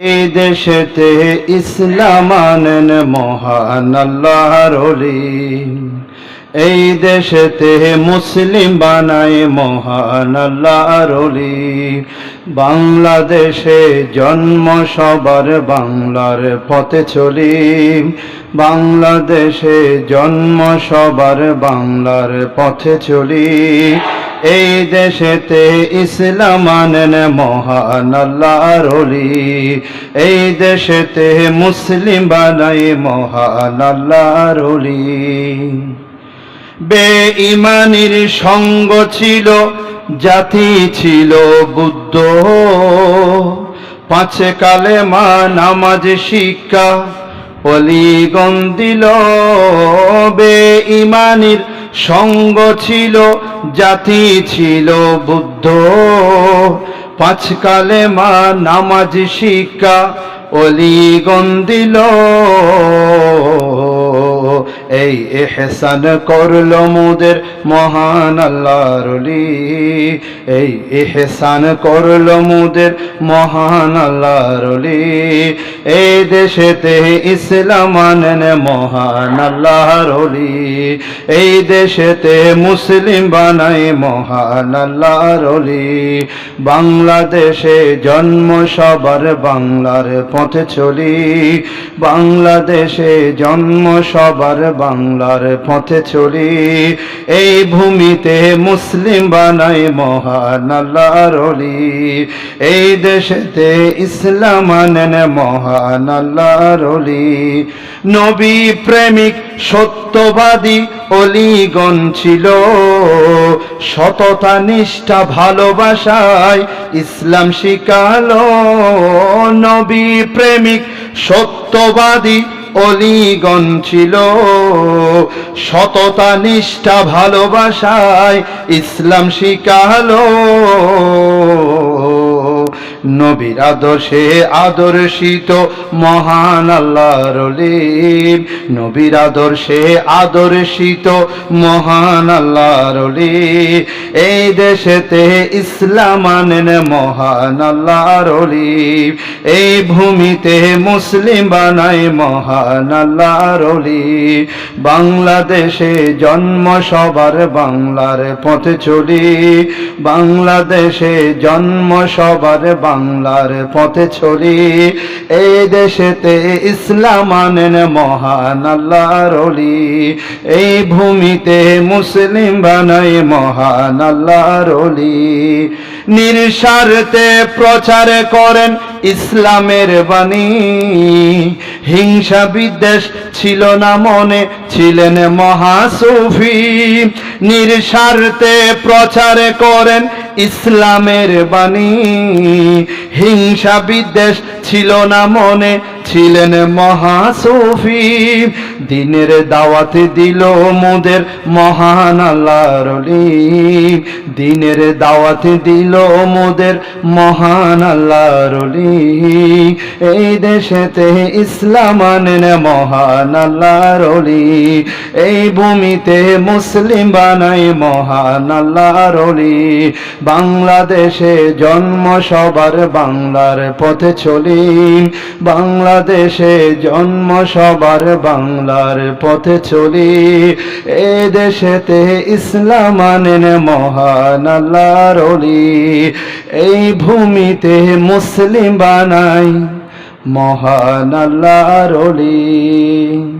এই দেশেতে ইসলাম আনেন মহান আল্লাহর এই দেশেতে মুসলিম বানায় মহান আল্লাহর বাংলাদেশে জন্ম সবার বাংলার পথে চলি বাংলাদেশে জন্ম সবার বাংলার পথে চলি এই দেশেতে ইসলাম আনেন মহান আল্লাহর এই দেশেতে মুসলিম বানাই মহান অলি বেঈমানির সঙ্গ ছিল, জাতি ছিল বুদ্ধ। পাঁচে কালে মা নামাজ, শিক্ষা অলিগন দিল। বেঈমানির সঙ্গ ছিল, জাতি ছিল বুদ্ধ। পাঁচ কালে মা নামাজ শিক্ষা অলিগন দিল। এই এহসান করল মোদের মহান আল্লাহর এই এহসান করল মোদের মহান আল্লাহর এই দেশেতে ইসলাম আনেন মহান আল্লাহর অলি এই দেশেতে মুসলিম বানাই মহান আল্লাহর অলি বাংলাদেশে জন্ম সবার বাংলার পথে চলি। বাংলাদেশে জন্ম সবার বাংলার পথে চলি। এই ভূমিতে মুসলিম বানাই মহান আল্লাহর অলি এই দেশেতে ইসলাম আনেন মহান আল্লাহর অলি নবী প্রেমিক, সত্যবাদী অলিগণ ছিল। সততা, নিষ্ঠা, ভালোবাসায় ইসলাম শিকালো নবী প্রেমিক, সত্যবাদী অলিগণ ছিল। সততা, নিষ্ঠা, ভালোবাসায় ইসলাম শিকালো নবীর আদর্শে আদর্শিত মহান আল্লাহর অলি নবীর আদর্শে আদর্শিত মহান আল্লাহর অলি এই দেশেতে ইসলাম আনেন মহান আল্লাহর অলি এই ভূমিতে মুসলিম বানাই মহান আল্লাহর অলি বাংলাদেশে জন্ম সবার বাংলার পথে চলি। বাংলাদেশে জন্ম সবার বাংলার পথে চলি। এই দেশেতে ইসলাম আনেন মহান আল্লাহর অলি এই ভূমিতে মুসলিম বানাই মহান আল্লাহর অলি নির্সারতে প্রচার করেন ইসলামের বাণী। হিংসা বিদ্বেষ ছিল না মনে ছিলেন মহাসুফি। নির্সারতে প্রচার করেন ইসলামের বাণী। হিংসা বিদ্বেষ ছিল না মনে ছিলেন মহাসুফি। দিনের দাওয়াতে দিল মোদের মহান আল্লাহর দিনের দাওয়াতে দিল মোদের মহান আল্লাহর এই দেশেতে ইসলাম আনেন মহান আল্লাহর এই ভূমিতে মুসলিম বানাই মহান আল্লাহর বাংলাদেশে জন্ম সবার বাংলার পথে চলি বাংলাদেশে জন্ম সবার বাংলার পথে চলি, এ দেশেতে ইসলাম আনেন মহান আল্লাহর অলি এই ভূমিতে মুসলিম বানাই মহান আল্লাহর অলি